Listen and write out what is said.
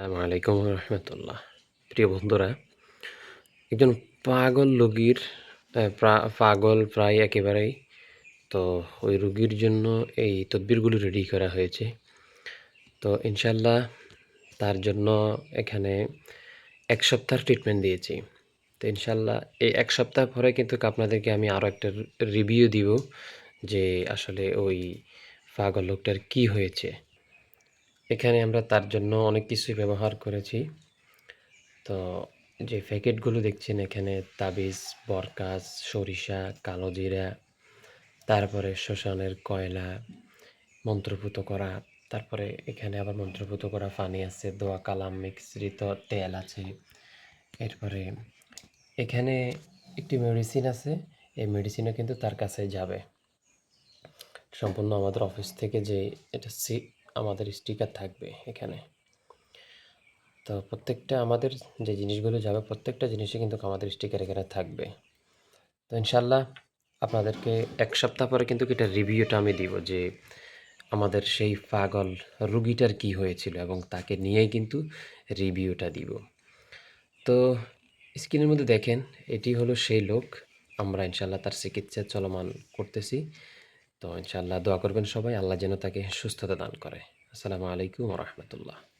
আসসালামু আলাইকুম রহমতুল্লাহ। প্রিয় বন্ধুরা, একজন পাগল রোগীর পাগল প্রায় একেবারেই। তো ওই রুগীর জন্য এই তদবিরগুলো রেডি করা হয়েছে। তো ইনশাল্লাহ তার জন্য এখানে এক সপ্তাহ ট্রিটমেন্ট দিয়েছি। তো ইনশাল্লাহ এই এক সপ্তাহ পরে কিন্তু আপনাদেরকে আমি আরও একটা রিভিউ দিব যে আসলে ওই পাগল লোকটার কি হয়েছে। এখানে আমরা তার জন্য অনেক কিছুই ব্যবহার করেছি। তো যে প্যাকেটগুলো দেখছেন এখানে তাবিজ বরকাস সরিষা, কালো জিরা, তারপরে শ্মশানের কয়লা, মন্ত্রপুত করা, তারপরে এখানে আবার মন্ত্রপুত করা পানি আছে, দোয়া কালাম মিশ্রিত তেল আছে। এরপরে এখানে একটি মেডিসিন আছে, এই মেডিসিনও কিন্তু তার কাছে যাবে। সম্পূর্ণ আমাদের অফিস থেকে যে এটা আমাদের স্টিকার থাকবে এখানে। তো প্রত্যেকটা আমাদের যে জিনিসগুলো যাবে, প্রত্যেকটা জিনিসই কিন্তু আমাদের স্টিকার এখানে থাকবে। তো ইনশাল্লাহ আপনাদেরকে এক সপ্তাহ পরে কিন্তু এটা রিভিউটা আমি দিব যে আমাদের সেই পাগল রুগীটার কি হয়েছিল এবং তাকে নিয়েই কিন্তু রিভিউটা দিব। তো স্ক্রিনের মধ্যে দেখেন, এটি হলো সেই লোক। আমরা ইনশাল্লাহ তার চিকিৎসা চলমান করতেছি। তো ইনশাল্লাহ দোয়া করবেন সবাই। আল্লাহ যেন তাকে সুস্থতা দান করে। আসসালামু আলাইকুম রহমতুল্লাহ।